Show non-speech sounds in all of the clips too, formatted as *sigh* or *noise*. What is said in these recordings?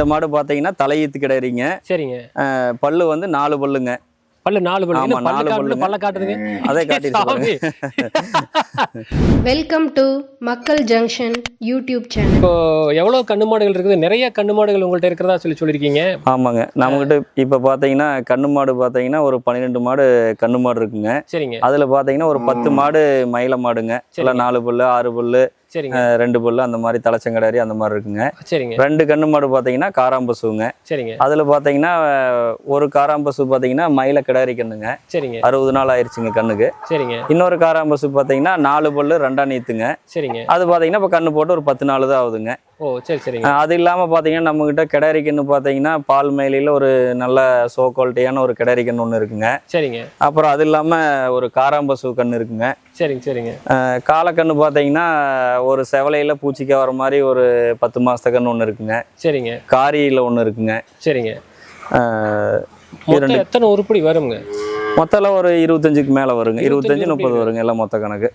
இந்த மாடு பார்த்தீங்கன்னா தலையீத்து கிடையாதுங்க சரிங்க. பல்லு வந்து நாலு பல்லுங்க. பல்லு நாலு பல்லு. ஆமா, பல்லு நாலு பல்லுங்க. பல்ல காட்டுதுங்க. அதே காட்டிட்டு. Welcome to Makkal junction YouTube channel இப்போ எவ்வளவு கண்ணு மாடுகள் இருக்குது? நிறைய கண்ணு மாடுகள் உங்கள்ட்ட இருக்கிறதா சொல்லி சொல்லியிருக்கீங்க. ஆமாங்க. நம்மகிட்ட இப்போ பார்த்தீங்கன்னா கண்ணு மாடு பார்த்தீங்கன்னா ஒரு பன்னிரெண்டு மாடு கண்ணு மாடு இருக்குங்க. சரிங்க. அதில் பார்த்தீங்கன்னா ஒரு பத்து மாடு மயில மாடுங்க. இல்லை நாலு பல்லு ஆறு பல்லு சரிங்க. ரெண்டு பல்லு அந்த மாதிரி தலைச்சங்கடாரி அந்த மாதிரி இருக்குங்க. சரிங்க. ரெண்டு கண்ணு மாடு பார்த்தீங்கன்னா காராம்பசுங்க. சரிங்க. அதில் பார்த்தீங்கன்னா ஒரு காராம்பசு பார்த்தீங்கன்னா மயில கிடாரி கண்ணுங்க. சரிங்க. அறுபது நாள் ஆயிடுச்சுங்க கண்ணுக்கு. சரிங்க. இன்னொரு காராம்பசு பார்த்தீங்கன்னா நாலு பல்லு ரெண்டா நீத்துங்க. சரிங்க. அது பார்த்தீங்கன்னா இப்போ கண்ணு போட்டு ஒரு பத்து நாள் தான் ஆகுதுங்க. ஓ சரி சரிங்க. அஹ், அது இல்லாமல் பார்த்தீங்கன்னா நம்மக்கிட்ட கிடாரி கண்ணு பார்த்தீங்கன்னா பால் மயிலையில் ஒரு நல்ல சோ குவாலிட்டியான ஒரு கிடாரி கண்ணு ஒன்று இருக்குங்க. சரிங்க. அப்புறம் அது இல்லாமல் ஒரு காராம்பசு கண்ணு இருக்குங்க. சரிங்க சரிங்க. அஹ், காலக்கண்ணு பார்த்தீங்கன்னா ஒரு செவலையில் பூச்சிக்க வர மாதிரி ஒரு பத்து மாசத்து கண்ணு ஒன்று இருக்குங்க. சரிங்க. காரியில் ஒன்று இருக்குங்க. சரிங்க. எத்தனை உருப்படி வருங்க? மொத்தம் ஒரு இருபத்தஞ்சுக்கு மேலே வருங்க. இருபத்தஞ்சு முப்பது வருங்க எல்லாம் மொத்த கணக்கு.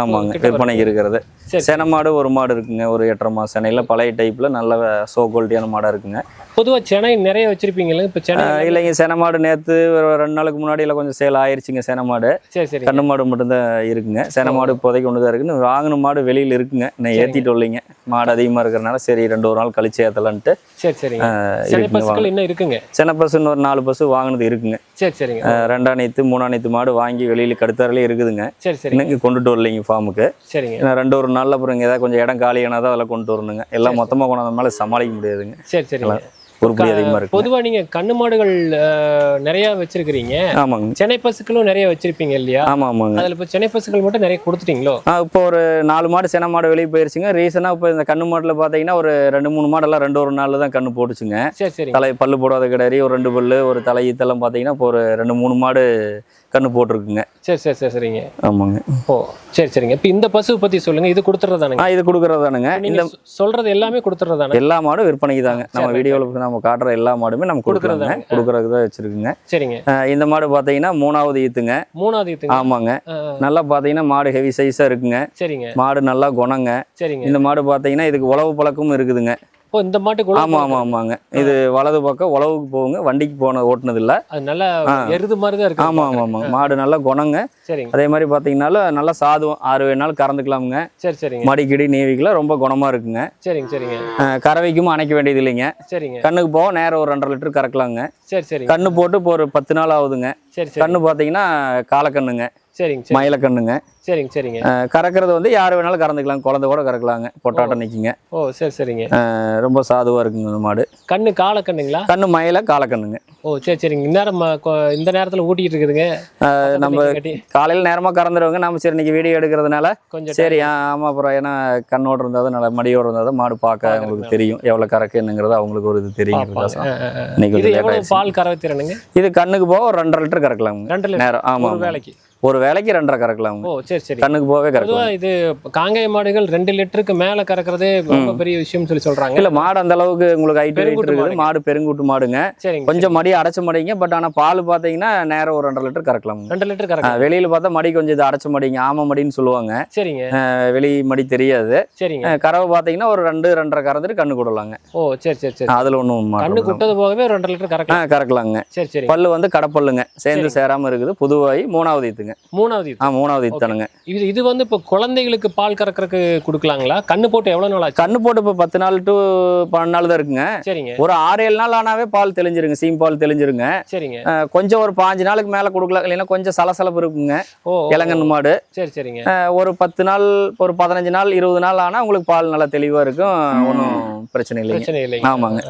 ஆமாங்க. விற்பனைக்கு இருக்கிறது. சரி. சென மாடு ஒரு மாடு இருக்குங்க. ஒரு எட்டரை மாசம் சென்னையில் பழைய டைப்பில் நல்ல சோ குவாலிட்டியான மாடாக இருக்குங்க. பொதுவா சென்னை நிறைய வச்சிருப்பீங்கல்ல? இப்ப சென்னை இல்லைங்க. சென மாடு நேற்று ஒரு ரெண்டு நாளுக்கு முன்னாடியில் கொஞ்சம் சேல் ஆயிருச்சுங்க சென மாடு. சரி சரி. கண்ணு மாடு மட்டும்தான் இருக்குங்க. சென மாடு இப்போதைக்கு ஒன்று தான் இருக்குன்னு வாங்கின மாடு வெளியில் இருக்குங்க. நான் ஏற்றிட்டு வரலைங்க மாடு அதிகமாக இருக்கிறனால சரி ரெண்டு ஒரு நாள் கழிச்சு ஏற்றலான்ட்டு சரி சரிங்க. சினை இருக்குங்க. சென பசுன்னு ஒரு நாலு பசு வாங்கினது இருக்குங்க. சரி சரிங்க. ரெண்டாம் நேத்து மூணாம் நேத்து மாடு வாங்கி வெளியில் கடுத்தாரிலே இருக்குதுங்க. சரி சரிங்க. இன்னைக்கு கொண்டுட்டு வரலைங்க ஃபார்முக்கு. சரிங்க. ஏன்னா ரெண்டு ஒரு நாளில் அப்புறம் ஏதாவது கொஞ்சம் இடம் காலியானா தான் அதெல்லாம் கொண்டு வரணுங்க. எல்லாம் மொத்தமாக கொண்டாந்த மேலே சமாளிக்க முடியாதுங்க. சரி சரிங்க. உருப்படி அதிகமாக இருக்கு பொதுவா நீங்க கண்ணு மாடுகள் நிறைய வச்சிருக்கிறீங்க. ஆமாங்க. சென்னை பசுக்களும் நிறைய வச்சிருப்பீங்க இல்லையா? ஆமாம் ஆமாங்க. அதுல இப்ப சென்னை பசுக்கள் மட்டும் நிறைய கொடுத்துட்டீங்களோ? இப்போ ஒரு நாலு மாடு சென மாடு வெளியே போயிருச்சுங்க. ரீசனாக இப்போ இந்த கண்ணு மாட்டில் பார்த்தீங்கன்னா ஒரு ரெண்டு மூணு மாடெல்லாம் ரெண்டு ஒரு நாளில் தான் கண்ணு போட்டுச்சுங்க. சரி சரிங்க. தலை பல்லு போடாத கிடாரி ஒரு ரெண்டு பல்லு ஒரு தலை ஈத்தெல்லாம் பார்த்தீங்கன்னா இப்போ ஒரு ரெண்டு மூணு மாடு கண்ணு போட்டிருக்குங்க. சரி சரி சரி சரிங்க. ஆமாங்க. ஓ சரி சரிங்க. இப்ப இந்த பசு பத்தி சொல்லுங்க. இது கொடுத்துறதானுங்க. இது கொடுக்குறதானுங்க. இந்த சொ- சொல்றது எல்லாமே கொடுத்துறதானே? எல்லா மாடும் விற்பனைக்கு தாங்க. நம்ம. வீடியோவில் நம்ம காட்டுற எல்லா மாடுமே நம்ம கொடுக்குறதாங்க. கொடுக்குறதுக்கு தான் வச்சுருக்குங்க. சரிங்க. இந்த மாடு பார்த்தீங்கன்னா மூணாவது ஈத்துங்க. மூணாவது இதுங்க ஆமாங்க. நல்லா பார்த்தீங்கன்னா மாடு ஹெவி சைஸாக இருக்குங்க. சரிங்க. மாடு நல்லா குணங்க. சரிங்க. இந்த மாடு பார்த்தீங்கன்னா இதுக்கு உழவு பழக்கமும் இருக்குதுங்க. ஓ இந்த மாட்டுக்கு ஆமாம் ஆமாம் ஆமாங்க. இது வலது பக்கம் உழவுக்கு போகுங்க வண்டிக்கு போன ஓட்டுனது இல்லை அது நல்லா. எருது மாதிரி தான் இருக்கு. ஆமாம் ஆமாம் ஆமாங்க மாடு நல்லா குணங்க. சரிங்க. அதே மாதிரி பார்த்தீங்கன்னாலும் நல்லா சாதுவம் ஆறு ஏழு நாள் கறந்துக்கலாமுங்க. சரி சரிங்க. மடிக்கிடி நீவிக்கெல்லாம் ரொம்ப குணமாக இருக்குங்க. சரிங்க சரிங்க. கறவைக்கும் அணைக்க வேண்டியது இல்லைங்க. சரிங்க. கண்ணுக்கு போக நேரம் ஒரு ரெண்டரை லிட்டர் கறக்கலாங்க. சரி சரிங்க. கண்ணு போட்டு இப்போ ஒரு பத்து நாள் ஆகுதுங்க. சரி சரி. கண்ணு பார்த்தீங்கன்னா காலக்கண்ணுங்க. சரிங்க சரி மயில கண்ணுங்க. சரிங்க சரிங்க. கறக்கிறது வந்து யார் வேணாலும் கறந்துக்கலாம். குழந்தை கூட கறக்கலாங்க. பொட்டாட்டம் நிற்கிங்க ஓ சரி சரிங்க. ரொம்ப சாதுவாக இருக்குங்க இந்த மாடு. கண்ணு கால கண்ணுங்களா? கண்ணு மயில காலக்கண்ணுங்க ஓ சரி சரிங்க. இந்நேரம் இந்த நேரத்துல ஊட்டிட்டு இருக்குதுங்க. நம்ம காலையில் நேரமாக கறந்துருவாங்க. நம்ம சரி இன்னைக்கு வீடியோ எடுக்கிறதுனால கொஞ்சம் சரி ஆ, ஆமா அப்புறம் ஏன்னா கண்ணோட இருந்தால் தான் நல்லா மடியோட இருந்தால் தான் மாடு பார்க்க அவங்களுக்கு தெரியும். எவ்வளோ கறக்கு என்னங்கிறது அவங்களுக்கு ஒரு இது தெரியும். இன்னைக்கு பால் கறவை திறனுங்க? இது கண்ணுக்கு போக ஒரு ரெண்டரை லிட்டர் கறக்கலாங்க. ரெண்டு நேரம் ஆமா ஒரு ஆமா. வேலைக்கு ஒரு வேலைக்கு ரெண்டரை கறக்கலாங்க ஓ சரி சரி. கண்ணுக்கு போகவே கறக்கலாம். இது காங்கேய மாடுகள் ரெண்டு லிட்டருக்கு மேல கறக்குறது ரொம்ப பெரிய விஷயம் சொல்லி சொல்றாங்க. இல்ல மாடு அந்த அளவுக்கு உங்களுக்கு ஹைட் இருக்குது. மாடு பெருங்குட்டு மாடுங்க. கொஞ்சம் மடி அடைச்ச மடிங்க பட் ஆனா பால் பாத்தீங்கன்னா நேரம் ஒரு ரெண்டரை லிட்டர் கறக்கலாங்க ரெண்டு லிட்டர் ஆ, கறக்கு வெளியில பார்த்தா மடி கொஞ்சம் இது அடைச்ச மடிங்க ஆம மடின்னு சொல்லுவாங்க. சரிங்க. வெளி மடி தெரியாது. சரிங்க. கறவை பாத்தீங்கன்னா ஒரு ரெண்டு ரெண்டரை கறந்துட்டு கண்ணு கொடுலாங்க. ஓ சரி சரி சரி. அதுல ஒன்றும் கண்ணு குட்டது போகவே ரெண்டு லிட்டர் கறக்கலாம். கறக்கலாங்க. சரி சரி. பல்லு வந்து கடப்பல்லுங்க. சேர்ந்து சேராம இருக்குது. புதுவாய் மூணாவது மூணாவது ஆ மூணாவது ஈத்தானுங்க இது இது வந்து இப்போ குழந்தைகளுக்கு பால் கறக்கறதுக்கு கொடுக்கலாங்களா? கண்ணு போட்டு எவ்வளவு நாள் ஆச்சு? கண்ணு போட்டு இப்போ பத்து நாள் டு பன்னெண்டு நாள் தான் இருக்குங்க. சரிங்க. ஒரு ஆறு ஏழு நாள் ஆனாவே பால் தெளிஞ்சிருங்க சீம் பால் தெளிஞ்சிருங்க. சரிங்க. கொஞ்சம் ஒரு பாஞ்சு நாளுக்கு மேலே கொடுக்கலாம் இல்லைன்னா கொஞ்சம் சலசலப்பு இருக்குங்க. இளங்கன்னு மாடு. சரி சரிங்க. ஒரு பத்து நாள் ஒரு பதினஞ்சு நாள் இருபது நாள் ஆனால் உங்களுக்கு பால் நல்லா தெளிவாக இருக்கும். ஒன்றும் பிரச்சனை இல்லைங்க. ஆமாங்க.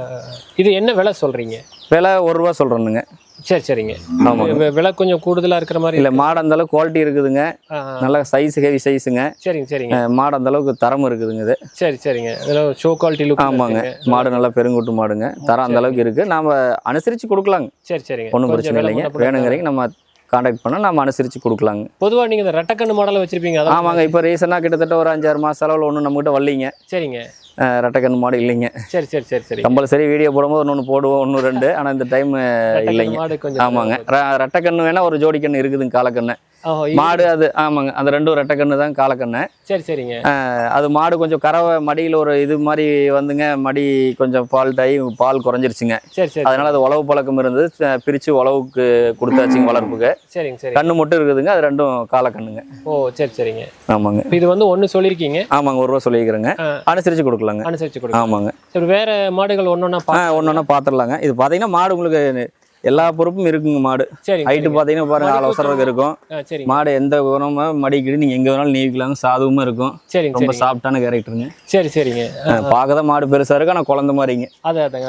இது என்ன விலை சொல்றீங்க? விலை ஒரு ரூபா சொல்கிறேனுங்க சரி சரிங்க. வி- விலை கொஞ்சம் கூடுதலா இருக்கிற மாதிரி இல்லை மாடு அந்த அளவுக்கு குவாலிட்டி இருக்குதுங்க. நல்லா சைஸ் ஹெவி சைஸுங்க சரிங்க சரிங்க. மாடு அந்த அளவுக்கு தரம் இருக்குதுங்க இது. சரி சரிங்க. இதெல்லாம் ஷோ குவாலிட்டி லுக் ஆமாங்க. மாடு நல்லா பெருங்குட்டு மாடுங்க. தரம் அந்த அளவுக்கு இருக்கு. நாம அனுசரிச்சு கொடுக்கலாங்க. சரி சரிங்க. ஒன்றும் பிரச்சனை இல்லைங்க. வேணுங்கிறீங்க நம்ம காண்டாக்ட் பண்ணால் நம்ம அனுசரிச்சு கொடுக்கலாங்க. பொதுவா நீங்க இந்த ரெட்டக்கண்ணு மாடல வச்சிருப்பீங்க ஆமாங்க. இப்போ ரீசெண்டாக கிட்டத்தட்ட ஒரு அஞ்சாறு மாச அளவில் ஒன்றும் நம்மகிட்ட வரலைங்க. சரிங்க. அஹ் ரெட்டைக்கண்ணு மாடு இல்லைங்க. சரி சரி சரி சரி. கம்பல்சரி வீடியோ போடும்போது ஒன்று ஒன்று போடுவோம் ஒன்று ரெண்டு. ஆனால் இந்த டைம் இல்லைங்க. ஆமாங்க. ர- ரெட்டைக்கண்ணு வேணா ஒரு ஜோடி கண்ணு இருக்குதுங்க காலக்கண்ணு. மாடு அது ஆமாங்க. அந்த ரெண்டும் ரெட்டை கண்ணு தான் காலக்கண்ணு. சரி சரிங்க. அது மாடு கொஞ்சம் கறவை மடியில் ஒரு இது மாதிரி வந்துங்க மடி கொஞ்சம் ஃபால்ட் ஆகி பால் குறைஞ்சிருச்சுங்க. சரி சரி அதனால அது உழவு பழக்கம் இருந்தது. அஹ் பிரிச்சு உழவுக்கு கொடுத்தாச்சுங்க வளர்ப்புக்கு. சரிங்க சரி கண்ணு மட்டும் இருக்குதுங்க அது ரெண்டும் காலக்கண்ணுங்க. ஓ சரி சரிங்க. ஆமாங்க. இது வந்து ஒன்று சொல்லியிருக்கீங்க. ஆமாங்க ஒரு ரூபா சொல்லிக்கிறேங்க ஆ. அனுசரிச்சு கொடுக்கலாங்க. அனுசரிச்சு கொடுங்க ஆமாங்க. சரி வேற மாடுகள் ஒன்று ஆ ஒன்று ஒன்றா பார்த்துடலாங்க இது பார்த்தீங்கன்னா மாடு உங்களுக்கு எல்லா பொறுப்பும் இருக்குங்க மாடு. ஹைட்டு பார்த்தீங்கன்னா பாருங்க நாலு அவசரம் இருக்கும். மாடு எந்த குணமா மடிக்கிட்டு நீங்கள் எங்கே வேணாலும் நீவிக்கலாங்க சாதுவமாக இருக்கும். ரொம்ப சாஃப்டான கேரக்டருங்க. சரி சரிங்க. பார்க்க தான் மாடு பெருசாக இருக்கு ஆனால் குழந்த மாதிரிங்க.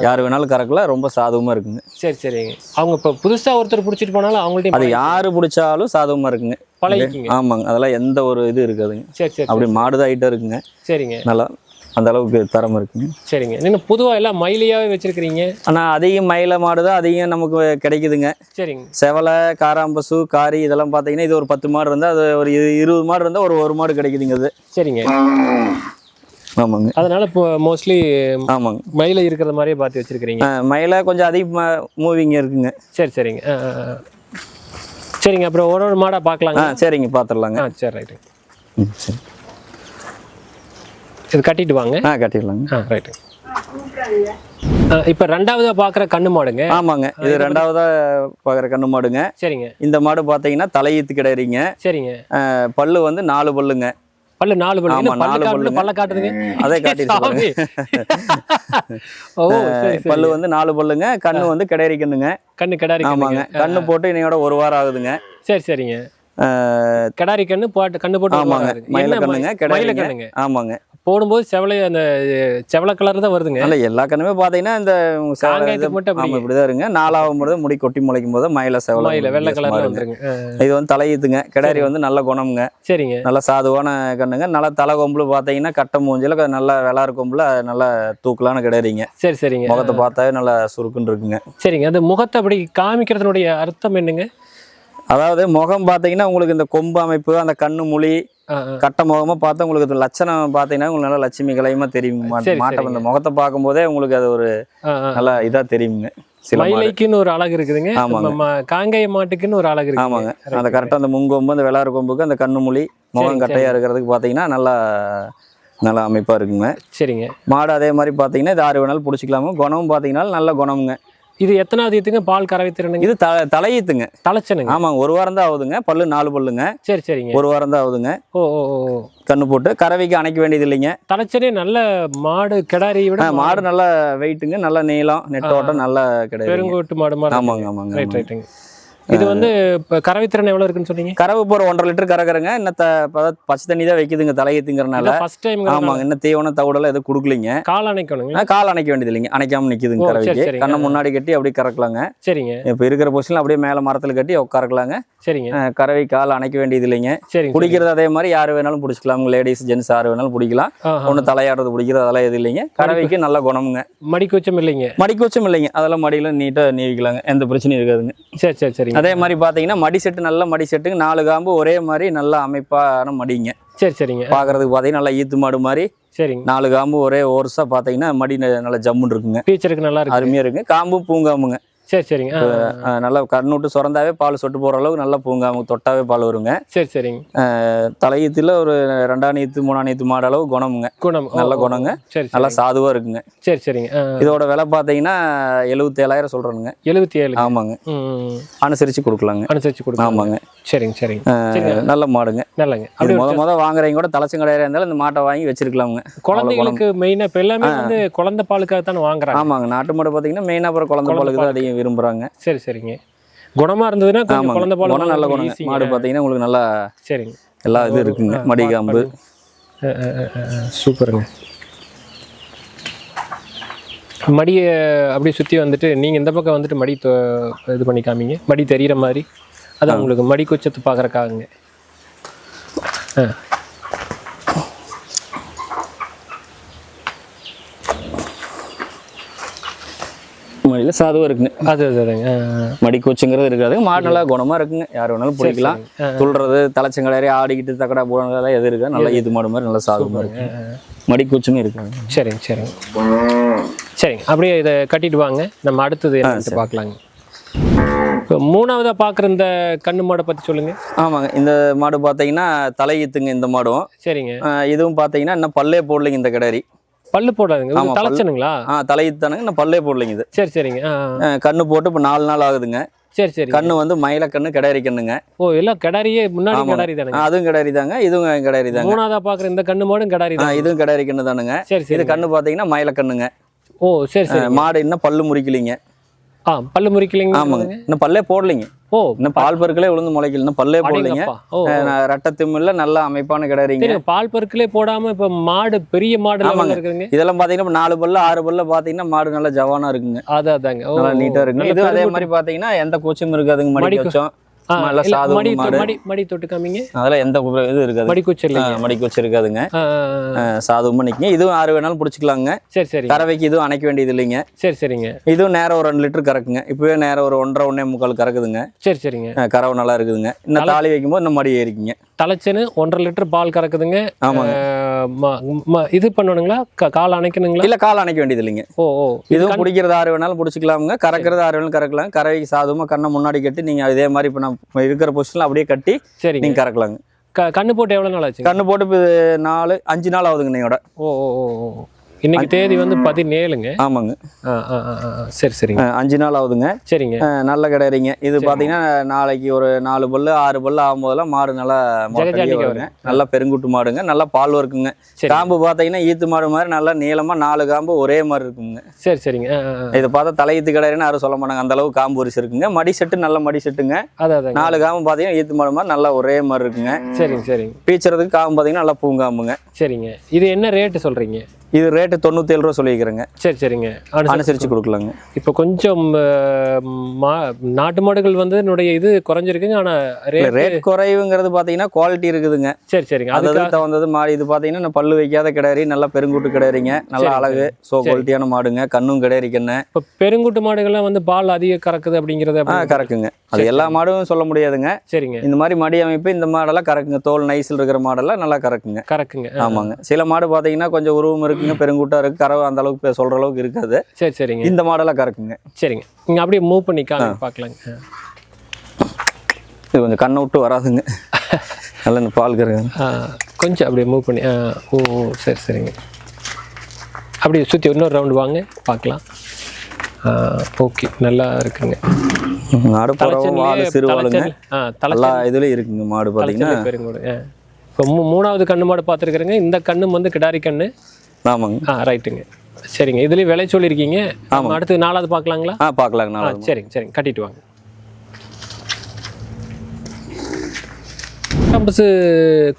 யார் வேணாலும் கறக்கல ரொம்ப சாதுவமாக இருக்குங்க. சரி சரிங்க. அவங்க இப்போ புதுசாக ஒருத்தர் பிடிச்சிட்டு போனாலும் அவங்கள்ட்ட அது யாரு பிடிச்சாலும் சாதுவமாக இருக்குங்க. பழகிக்கிங்க. ஆமாங்க அதெல்லாம் எந்த ஒரு இது இருக்காதுங்க. சரி சரி அப்படி மாடு தான் ஹைட்டாக இருக்குங்க. சரிங்க. நல்லா அந்த அளவுக்கு தரம் இருக்குங்க. சரிங்க. நீங்கள் பொதுவாக எல்லாம் மயிலையாவே வச்சிருக்கிறீங்க? ஆனால் அதிகம் மயில மாடு தான் அதிகம் நமக்கு கிடைக்குதுங்க. சரிங்க. செவலை காராம்பசு காரி இதெல்லாம் பார்த்தீங்கன்னா இது ஒரு பத்து மாடு இருந்தால் அது ஒரு இரு- இருபது மாடு இருந்தால் ஒரு ஒரு மாடு கிடைக்குதுங்க அது. சரிங்க. ஆமாங்க. அதனால இப்போ மோஸ்ட்லி ஆமாங்க. மயிலை இருக்கிற மாதிரியே பார்த்து வச்சிருக்கிறீங்க. மயில கொஞ்சம் அதிக மூவிங்க இருக்குங்க. சரி சரிங்க. சரிங்க அப்புறம் ஒரு ஒரு மாடாக பார்க்கலாங்க சரிங்க பார்த்துடலாங்க சரி ரைட்டு ம் சரி. இது கட்டிட்டு வாங்க. ஆ கட்டிடலாங்க. ஆ ரைட்டு இப்போ ரெண்டாவதாக பார்க்குற கண்ணு மாடுங்க. ஆமாங்க. இது ரெண்டாவதா பார்க்குற கண்ணு மாடுங்க. சரிங்க. இந்த மாடு பார்த்தீங்கன்னா தலையீத்து கிடையாதுங்க சரிங்க. பல்லு வந்து நாலு பல்லுங்க. பல்லு நாலு பல்லு. பல்லு நாலு பல்லுங்க. பல்ல காட்டுதுங்க அதே சரி பல்லு வந்து நாலு பல்லுங்க. கண்ணு வந்து கிடையாரி கண்ணுங்க. கண்ணு கிடாரி ஆமாங்க. கண்ணு போட்டு இன்னையோட ஒரு வாரம் ஆகுதுங்க. சரி சரிங்க. கிடாரி கண்ணு போட்டு கண்ணு போட்டு ஆமாங்க. மயில கண்ணுங்க. கிடையாதுங்க கண்ணுங்க? ஆமாங்க. போடும்போது செவலை அந்த செவலை கலர் தான் வருதுங்க. இல்ல எல்லா கண்ணுமே பாத்தீங்கன்னா இந்த மட்டும் ஆமா அப்படி இப்படிதான் இருங்க. நாலாவும் போது முடி கொட்டி முளைக்கும் போது மயில செவலை மயில வெள்ளை இருங்க. வந்துருங்க. இது வந்து தலையீத்துங்க. கிடாரி வந்து நல்ல குணம்ங்க. சரிங்க. நல்ல சாதுவான கண்ணுங்க. நல்ல தலை கொம்புல பாத்தீங்கன்னா கட்டை மூஞ்சில நல்ல வெளாறு கொம்புல நல்ல தூக்கலான கிடாரிங்க. சரி சரிங்க. முகத்தை பார்த்தாவே நல்லா சுருக்குன்னு இருக்குங்க. சரிங்க. அந்த முகத்தை அப்படி காமிக்கிறதுனுடைய அர்த்தம் என்னங்க? அதாவது முகம் பாத்தீங்கன்னா உங்களுக்கு இந்த கொம்பு அமைப்பு அந்த கண்ணு மொழி. கட்ட முகமா பார்த்தா உங்களுக்கு லட்சணம் பாத்தீங்கன்னா உங்களுக்கு நல்லா லட்சுமி கலையமா சரி, மாட்டை. அந்த முகத்தை பார்க்கும்போதே உங்களுக்கு அது ஒரு. நல்லா இதா தெரியுங்க. மயிலைக்குன்னு ஒரு அழகு இருக்குதுங்க. நம்ம காங்கேய மாட்டுக்குன்னு ஒரு அழகு இருக்கு ஆமாங்க. அந்த கரெக்டாக அந்த முங்கொம்பு அந்த வெளாறு கொம்புக்கு அந்த கண்ணு மொழி முகம் கட்டையா இருக்கிறதுக்கு பார்த்தீங்கன்னா நல்லா நல்லா அமைப்பாக இருக்குங்க. சரிங்க. மாடு அதே மாதிரி பார்த்தீங்கன்னா இது ஆறு வேணாலும் பிடிச்சிக்கலாமோ குணமும் பார்த்தீங்கன்னா நல்ல குணமுங்க. இது எத்தனாவது ஈத்துங்க பால் கறவை திறனுங்க இது த தலையீத்துங்க. தலைச்சனுங்க. ஆமாங்க ஒரு வாரம் தான் ஆகுதுங்க. பல்லு நாலு பல்லுங்க. சரி சரிங்க. ஒரு வாரம் தான் ஆகுதுங்க. ஓ ஓ. கண்ணு போட்டு கறவைக்கு அணைக்க வேண்டியது இல்லைங்க. தலைச்சனே நல்ல மாடு கிடாரியை விட மாடு நல்ல வெயிட்டுங்க நல்ல நீளம் நெட்டோட்டம் நல்ல கிடையாது. பெருங்கோட்டு மாடு மாதிரி ஆமாங்க ஆமாங்க ரைட். ரைட்டுங்க இது வந்து இப்போ கறவை திறன் எவ்வளோ இருக்குன்னு சொன்னீங்க? கறவை போகிற ஒன்றரை லிட்டர் கறக்குறங்க. இன்னும் த பச்சை தண்ணி தான் வைக்குதுங்க தலையீத்துங்கிறனால. ஃபர்ஸ்ட் டைம் ஆமாங்க இன்னும் தீவனம் தவிடெல்லாம் எதுவும் கொடுக்கலீங்க. கால் அணைக்கணுங்க. கால் அணைக்க வேண்டியது இல்லைங்க அணைக்காம நிக்குதுங்க ஓ, சரி, கறவைக்கு. கண்ணை முன்னாடி கட்டி அப்படியே கறக்கலாங்க. சரிங்க. இப்போ இருக்கிற பொசிஷன் அப்படியே மேலே மரத்தில் கட்டி உட்காரக்கலாங்க. சரிங்க. கறவை கால் அணைக்க வேண்டியது இல்லைங்க சரிங்க. பிடிக்கிறது அதே மாதிரி யார் வேணாலும் பிடிச்சிக்கலாம் லேடிஸ் ஜென்ஸ் யார் வேணாலும் பிடிக்கலாம் ஆஹா. ஒன்று தலையாடுறது பிடிக்கிறது அதெல்லாம் எதுவும் இல்லைங்க. கறவைக்கு நல்ல குணமுங்க. மடி கூச்சம் இல்லைங்க. மடிக்கோச்சம் இல்லைங்க. அதெல்லாம் மடியில் நீட்டாக நீவிக்கலாங்க. எந்த பிரச்சனையும் இருக்காதுங்க. சரி சரி சரிங்க. அதே மாதிரி பார்த்தீங்கன்னா மடி செட்டு நல்ல மடி செட்டுங்க நாலு காம்பு ஒரே மாதிரி நல்ல அமைப்பான மடிங்க. சரி சரிங்க. பார்க்கறதுக்கு பார்த்தீங்கன்னா நல்லா ஈத்து மாடு மாதிரி. சரிங்க. நாலு காம்பு ஒரே ஓர்ஸாக பார்த்தீங்கன்னா மடி நல்லா ஜம்முன்னு இருக்குங்க. ஃபீச்சருக்கு நல்லா இருக்கு. அருமையாக இருக்குங்க. காம்பும் பூங்காமுங்க சரி சரிங்க. நல்லா கண்ணுட்டு சுரந்தாவே பால் சொட்டு போகிற அளவுக்கு நல்லா பூங்காம தொட்டாவே பால் வருங்க. சரி சரிங்க. தலையீத்தில் ஒரு ரெண்டாம் நீத்து மூணாம் நீத்து மாடு அளவு குணமுங்க. குணம். நல்ல குணங்க. சரி நல்லா சாதுவாக இருக்குங்க. சரி சரிங்க. இதோட விலை பார்த்தீங்கன்னா எழுபத்தேழாயிரம் சொல்கிறேனுங்க எழுபத்தி ஏழு ஆமாங்க அனுசரித்து கொடுக்கலாங்க. அனுசரிச்சு கொடுங்க ஆமாங்க. சரிங்க சரிங்க. நல்ல மாடுங்க. நல்லங்க. அப்படி முத முத வாங்குறவங்க கூட தலைச்சங்கடையாக இருந்தாலும் இந்த மாட்டை வாங்கி வச்சிருக்கலாமுங்க. குழந்தைகளுக்கு மெயினா இப்ப எல்லாமே வந்து குழந்தை பாலுக்காக தானே வாங்குறாங்க. ஆமாங்க. நாட்டு மாடு பார்த்தீங்கன்னா மெயினாக அப்புறம் குழந்தை குழந்தை பாலுக்கு தான் அதிகம் விரும்புகிறாங்க சரி சரிங்க. குணமா இருந்ததுன்னா குழந்தை பால் குணம் நல்ல easy. மாடு பார்த்தீங்கன்னா உங்களுக்கு நல்லா சரிங்க. எல்லா இது இருக்குங்க. ஆ, மடி பா- காம்பு ஆ, ஆ, ஆ, ஆ, ஆ, சூப்பருங்க. மடியை அப்படியே சுற்றி வந்துட்டு நீங்கள் இந்த பக்கம் வந்துட்டு மடி இது பண்ணி காமிங்க. மடி தெரிகிற மாதிரி. அதான் உங்களுக்கு மடி குச்சத்து பார்க்குறக்காகுங்க ஆ. மடியில் சாதுவாக இருக்குங்க. அது அது அதுங்க. ஆ, ஆ. மடி கொச்சுங்கிறது இருக்காது. மாடு நல்லா குணமாக இருக்குங்க. யார் வேணாலும் பிடிக்கலாம். துள்ளுறது தலைச்சங்கடாரி ஆடிக்கிட்டு தக்கடா போடுறதெல்லாம் எது இருக்கா நல்லா இது மாடு மாதிரி நல்லா சாதுமாக இருக்கு ஆ, ஆ. மடி கொச்சுமே இருக்காங்க சரிங்க சரிங்க. சரிங்க. அப்படியே இதை கட்டிட்டு வாங்க. நம்ம அடுத்தது பார்க்கலாங்க. இப்போ மூணாவதா பார்க்குற இந்த கண்ணு மாடை பற்றி சொல்லுங்க. ஆமாங்க. இந்த மாடு பார்த்தீங்கன்னா தலையீத்துங்க இந்த மாடும். சரிங்க. இதுவும் பார்த்தீங்கன்னா இன்னும் பல்லே போடலைங்க இந்த கிடாரி. பல்லு போடாதுங்க. ஆமா, இது பல்லு. தலைச்சனுங்களா ஆ தலையீத்தானுங்க இன்னும் பல்லே போடலைங்க இது. சரி சரிங்க. கண்ணு போட்டு இப்போ நாலு நாள் ஆகுதுங்க. சரி சரி. கண்ணு வந்து மயில கண்ணு கிடாரி கண்ணுங்க ஓ எல்லாம் கிடாரியே முன்னாடி. கிடாரி தானுங்க அதுவும் கிடாரி தாங்க இதுவும் கிடாரி தாங்க மூணாவதா பார்க்குற இந்த கண்ணு மாடும் கிடாரி தான் இதுவும் கிடாரி கண்ணு தானுங்க சரி. இது சரி கண்ணு பார்த்தீங்கன்னா மயில கண்ணுங்க ஓ சரி சரி. மாடு இன்னும் பல்லு முறிக்கலிங்க. ஆ பல்லு முறிக்கலைங்க. ஆமாங்க. இன்னும் பல்லே போடலைங்க. ஓ இன்னும் பால் பருக்களே விழுந்து முளைக்கல. இன்னும் பல்லே போடலைங்க. ரட்டத்திமில்ல நல்ல அமைப்பான தெரியும் பால் பருக்கிலே போடாம இப்ப மாடு பெரிய மாடு இருக்குங்க இதெல்லாம் பார்த்தீங்கன்னா இப்ப நாலு பல்லு ஆறு பல்ல பார்த்தீங்கன்னா மாடு நல்லா ஜவானா இருக்குங்க. அது அதாங்க. ஓ நல்லா நீட்டா இருக்குங்க. இது அதே மாதிரி பார்த்தீங்கன்னா எந்த கூச்சமும் இருக்காதுங்க மடிக்கு- வச்சோம். இல்ல, மடி மாடு. மடி மடி தொட்டு காமிங்க. அதெல்லாம் எந்த இது இருக்காது. மடி குச்சி இல்லைங்க. மடிக்கு வச்சு இருக்காதுங்க. சாதுவமா நிற்கும் இதுவும் ஆறு வேணாலும் பிடிச்சிக்கலாங்க. சரி சரிங்க. கறவைக்கு இதுவும் அணைக்க வேண்டியது இல்லைங்க. சரி சரிங்க. இதுவும் நேரம் ஒரு ரெண்டு லிட்டர் கறக்குங்க. இப்போவே நேரம் ஒரு ஒன்றரை ஒன்றே முக்கால் கறக்குதுங்க. சரி சரிங்க. கறவை நல்லா இருக்குதுங்க. இன்னும் தாலி வைக்கும்போது இன்னும் மடி ஏறிக்குங்க. தலைச்சனு ஒன்றரை லிட்டர் பால் கறக்குதுங்க. இது பண்ணணுங்களா? கால் அணைக்கணுங்களா? இல்ல கால் அணைக்க வேண்டியது இல்லைங்க. ஓ ஓ. இதுவும் பிடிக்கிறது ஆறு வேணாலும் பிடிச்சிக்கலாமுங்க. கறக்கிறது ஆறு வேணாலும் கறக்கலாம். கறவைக்கு சாதுமா கண்ணை முன்னாடி கட்டி நீங்க இதே மாதிரி இப்போ நம்ம இருக்கிற பொசிஷன்ல அப்படியே கட்டி சரிங்க. நீங்க கறக்கலாங்க. க- கண்ணு போட்டு எவ்வளவு நாள் ஆச்சுங்க? கண்ணு போட்டு நாலு அஞ்சு நாள் ஆகுதுங்க ஓ ஓ ஓ ஓ. இன்னைக்கு தேதி வந்து பதினேழுங்க. ஆமாங்க. சரி சரிங்க. அஞ்சு நாள் ஆகுதுங்க. சரிங்க. நல்ல கிடையாதுங்க இது பார்த்தீங்கன்னா நாளைக்கு ஒரு நாலு பல்லு ஆறு பல்லு ஆகும்போதெல்லாம் மாடு நல்லா வருங்க. நல்லா பெருங்குட்டு மாடுங்க. நல்லா பால் இருக்குங்க காம்பு பார்த்தீங்கன்னா ஈத்து மாடு மாதிரி நல்லா நீளமா நாலு காம்பு ஒரே மாதிரி இருக்குங்க. சரி சரிங்க. இதை பார்த்தா தலையீத்து கிடையாதுன்னு யாரும் சொல்ல மாட்டாங்க. அந்த அளவுக்கு காம்பு வரிசை இருக்குங்க. மடி செட்டு நல்ல மடி செட்டுங்க. நாலு காம்பு பார்த்தீங்கன்னா ஈத்து மாடு மாதிரி நல்லா ஒரே மாதிரி இருக்குங்க. சரிங்க சரிங்க. பீச்சுறதுக்கு காம்பு பார்த்தீங்கன்னா நல்லா பூங்காம்புங்க. சரிங்க. இது என்ன ரேட்டு சொல்றீங்க? இது ரேட்டு ஏழு ரூபா சொல்லிக்கிறேங்க சரி சரிங்க. அனுசரிச்சு அனுசரிச்சு கொடுக்கலாங்க. இப்போ கொஞ்சம் மா நாட்டு மாடுகள் வந்து என்னுடைய இது குறைஞ்சிருக்குங்க ஆனா ரேட் ரேட் குறைவுங்கிறது பார்த்தீங்கன்னா குவாலிட்டி இருக்குதுங்க. சரி சரிங்க. அது அதுக்கு தகுந்தது மாடு. இது பார்த்தீங்கன்னா நான் பல்லு வைக்காத கிடாரி நல்லா பெருங்கூட்டு கிடாரிங்க. நல்லா அழகு ஸோ குவாலிட்டியான மாடுங்க. கண்ணும் கிடாரி கண்ணு இப்போ பெருங்குட்டு மாடுகள்லாம் வந்து பால் அதிக கறக்குது அப்படிங்கிறது கறக்குங்க. அது எல்லா மாடும் சொல்ல முடியாதுங்க. சரிங்க. இந்த மாதிரி மடி அமைப்பு இந்த மாடெல்லாம் கறக்குங்க. தோல் நைஸில் இருக்கிற மாடெல்லாம் நல்லா கறக்குங்க. கறக்குங்க. ஆமாங்க. சில மாடு பார்த்தீங்கன்னா கொஞ்சம் உருவம் இருக்குங்க பெருங்கூட்டா இருக்கு கறவை அந்த அளவுக்கு சொல்ற அளவுக்கு இருக்காது. சரி சரிங்க. இந்த மாடெல்லாம் கறக்குங்க. சரிங்க. நீங்க அப்படியே மூவ் பண்ணி காமி பார்க்கலாங்க. இது கொஞ்சம் கண்ணை விட்டு வராதுங்க. நல்ல இந்த பால் கறகு ஆ, கொஞ்சம் அப்படியே மூவ் பண்ணி ஓ, சரி சரிங்க. அப்படியே சுற்றி இன்னொரு ரவுண்டு வாங்க பார்க்கலாம் ஓகே நல்லா இருக்குங்க. வால் சிறுவாளுங்க எல்லா இதுலயும் இருக்குங்க மாடு பார்த்தீங்கன்னா இப்போ மூணாவது கண்ணு மாடு பார்த்துருக்குறேங்க இந்த கண்ணு வந்து கிடாரி கண்ணு. ஆமாங்க. ஆ ரைட்டுங்க. சரிங்க. இதுலேயும் விலை சொல்லியிருக்கீங்க. நம்ம அடுத்து நாலாவது பார்க்கலாங்களா ஆ பார்க்கலாங்க நாளாக சரிங்க சரிங்க. கட்டிட்டு வாங்க. கம்பஸு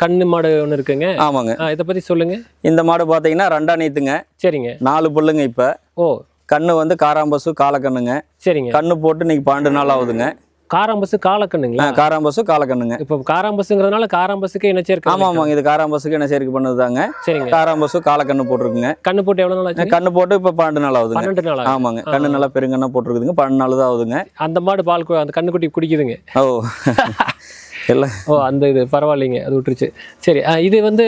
கண்ணு மாடு ஒன்று இருக்குங்க. ஆமாங்க. இதை பற்றி சொல்லுங்க. இந்த மாடு பார்த்தீங்கன்னா ரெண்டா நீத்துங்க. சரிங்க. நாலு புல்லுங்க இப்போ. ஓ கண்ணு வந்து காராம்பசு காலக்கண்ணுங்க. சரிங்க. கண்ணு போட்டு இன்னைக்கு பன்னெண்டு நாள் ஆகுதுங்க. காராம்பஸு காலக்கண்ணுங்களா? காராம்பசு காலக்கண்ணுங்க. இப்போ காராம்பஸுங்கிறதுனால காராம்பஸுக்கு என்ன சேர்க்க ஆமா ஆமாங்க. இது காராம்பசுக்கு என்ன சேர்க்கை பண்ணதுதாங்க. சரிங்க. காராம்பசு காலக்கண்ணு போட்டிருக்குங்க. கண்ணு போட்டு எவ்வளோ நாள் ஆச்சு? கண்ணு போட்டு இப்போ பன்னெண்டு நாள் ஆகுதுங்க. பன்னெண்டு நாள் ஆகுது. ஆமாங்க. கண்ணு நல்லா பெருங்கண்ணா போட்டிருக்குதுங்க. பன்னெண்டு நாள் தான் ஆகுதுங்க. அந்த மாடு பால் அந்த கண்ணுக்குட்டி குடிக்குதுங்க. ஓ. *laughs* இல்லை. ஓ அந்த இது பரவாயில்லைங்க அது விட்டுருச்சு. சரி இது வந்து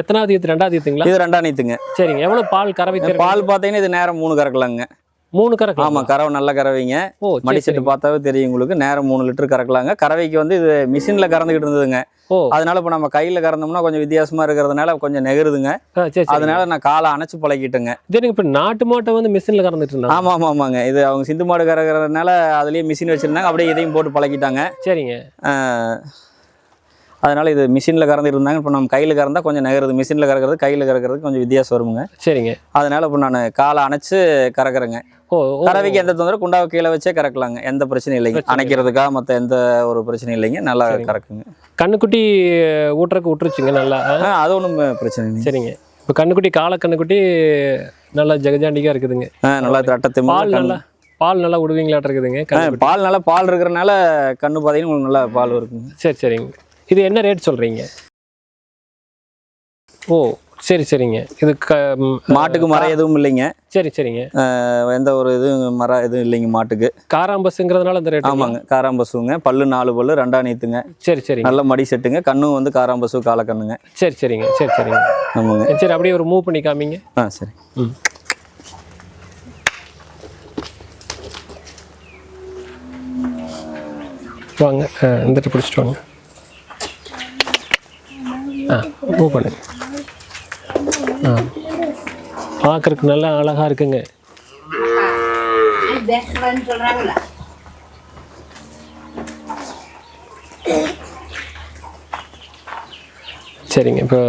எத்தனாவது ஈத்து ரெண்டாவது ஈத்துங்களா? இது ரெண்டா நீத்துங்க சரிங்க எவ்வளோ பால் கறவை பால் பார்த்தீங்கன்னா இது நேரம் மூணு கறக்கலாங்க. மூணு கறக்கு ஆமா கறவை நல்ல கறவைங்க. ஓ மடி செட்டு பார்த்தாவே தெரியும் உங்களுக்கு. நேரம் மூணு லிட்டர் கறக்கலாங்க. கறவைக்கு வந்து இது மிஷின்ல கறந்துக்கிட்டு இருந்ததுங்க. ஓ. அதனால இப்போ நம்ம கையில கறந்தோம்னா கொஞ்சம் வித்தியாசமா இருக்கிறதுனால கொஞ்சம் நெகிருதுங்க. அதனால நான் காலை அணைச்சு பழகிட்டேங்க. எனக்கு இப்போ நாட்டு மாட்டை வந்து மிஷினில் கறந்துட்டு இருந்தாங்க? ஆமா ஆமா ஆமாங்க. இது அவங்க சிந்து மாடு கறக்கிறதுனால அதுலயே மிஷின் வச்சிருந்தாங்க. அப்படியே இதையும் போட்டு பழக்கிட்டாங்க சரிங்க. அதனால இது மிஷின்ல கறந்துட்டு இருந்தாங்க. இப்போ நம்ம கையில கறந்தா கொஞ்சம் நகருது. மிஷின்ல கறக்கிறது கையில கறக்கிறது கொஞ்சம் வித்தியாசம் வருங்க சரிங்க. அதனால இப்போ நான் காலை அணைச்சு கறக்குறேங்க. ஓ கறவைக்கு எந்த தொந்தரவு குண்டாவை கீழே வச்சே கறக்கலாங்க. எந்த பிரச்சனையும் இல்லைங்க. பிரச்சனை அணைக்கிறதுக்கா மற்ற எந்த ஒரு பிரச்சனையும் இல்லைங்க. நல்லா. கறக்குங்க. கண்ணுக்குட்டி ஊட்டுறக்கு விட்டுருச்சுங்க நல்லா. ஆ, அது ஒன்றும் பிரச்சனை இல்லைங்க. சரிங்க. இப்போ கண்ணுக்குட்டி காலை கண்ணுக்குட்டி நல்லா ஜெகஜாண்டிக்காக இருக்குதுங்க. ஆ, நல்லா தட்டத்தை பால் நல்லா பால் நல்லா விடுவீங்களாட்ட இருக்குதுங்க. பால் நல்லா பால் இருக்கிறனால கண்ணு பார்த்தீங்கன்னா உங்களுக்கு நல்லா பால் இருக்குங்க. சரி சரிங்க. இது என்ன ரேட் சொல்கிறீங்க ஓ சரி சரிங்க. இது க மாட்டுக்கு மரம் எதுவும் இல்லைங்க. சரி சரிங்க. எந்த ஒரு இதுவும் மரம் எதுவும் இல்லைங்க மாட்டுக்கு. காராம்பஸுங்கிறதுனால அந்த ரேட் ஆமாங்க காராம்பசுங்க. பல்லு நாலு பல்லு ரெண்டா நீத்துங்க. சரி சரிங்க. நல்ல மடி செட்டுங்க. கண்ணும் வந்து காராம்பசு காலக்கண்ணுங்க. சரி சரிங்க சரி சரிங்க. ஆமாங்க. சரி அப்படியே ஒரு மூவ் பண்ணி காமிங்க. ஆ சரி. ம். வாங்க வந்துட்டு பிடிச்சிட்டு வாங்க. ஆ மூவ் பண்ணுங்க ஆ. பார்க்குறக்கு நல்லா அழகாக இருக்குங்க. சரிங்க இப்போ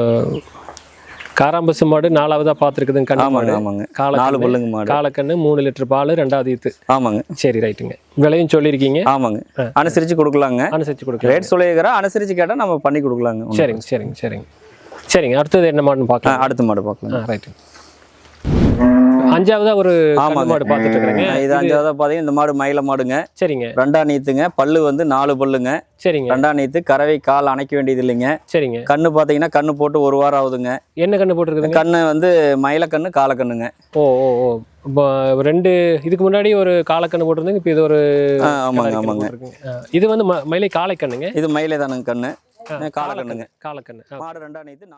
காராம்பசு மாடு நாலாவதாக பார்த்துருக்குதுங்க கண்ணு ஆமாங்க மாடு. ஆமாங்க. நாலு காலக்கண்ணு பல்லுங்க மாடு. காலக்கண்ணு மூணு லிட்டர் பால் ரெண்டாவது ஈத்து. ஆமாங்க. சரி ரைட்டுங்க. விலையும் சொல்லியிருக்கீங்க. ஆமாங்க. அனுசரிச்சு கொடுக்கலாங்க. அனுசரிச்சு கொடுக்கலாம். ரேட் சொல்லியிருக்கிறோம் அனுசரிச்சு கேட்டால் நம்ம பண்ணி கொடுக்கலாங்க. சரிங்க சரிங்க சரிங்க. சரிங்க அடுத்தது என்ன மாடுன்னு பார்க்கலாம். அடுத்த மாடு பார்க்கலாம். ஆ ரைட்டு அஞ்சாவதா ஒரு. மாடு பார்த்துட்டு இருக்கிறேங்க இது அஞ்சாவதா பார்த்தீங்கன்னா இந்த மாடு மயில மாடுங்க. சரிங்க. ரெண்டா நீத்துங்க. பல்லு வந்து நாலு பல்லுங்க. சரிங்க. ரெண்டா நீத்து கறவை கால் அணைக்க வேண்டியது இல்லைங்க. சரிங்க. கண்ணு பார்த்தீங்கன்னா கண்ணு போட்டு ஒரு வாரம் ஆகுதுங்க. என்ன கண்ணு போட்டிருக்குதுங்க? கண்ணு வந்து மயில கண்ணு கால கண்ணுங்க. ஓ ஓ ஓ. இப்போ ரெண்டு இதுக்கு முன்னாடி ஒரு காலக்கண்ணு போட்டிருந்தீங்க இப்போ இது ஒரு ஆமாங்க ஆமாங்க. இது வந்து மயிலை காளைக்கண்ணுங்க இது மயிலே தானுங்க கண்ணு கால கண்ணுங்க காலக்கண்ணு மாடு ரெண்டா நீத்து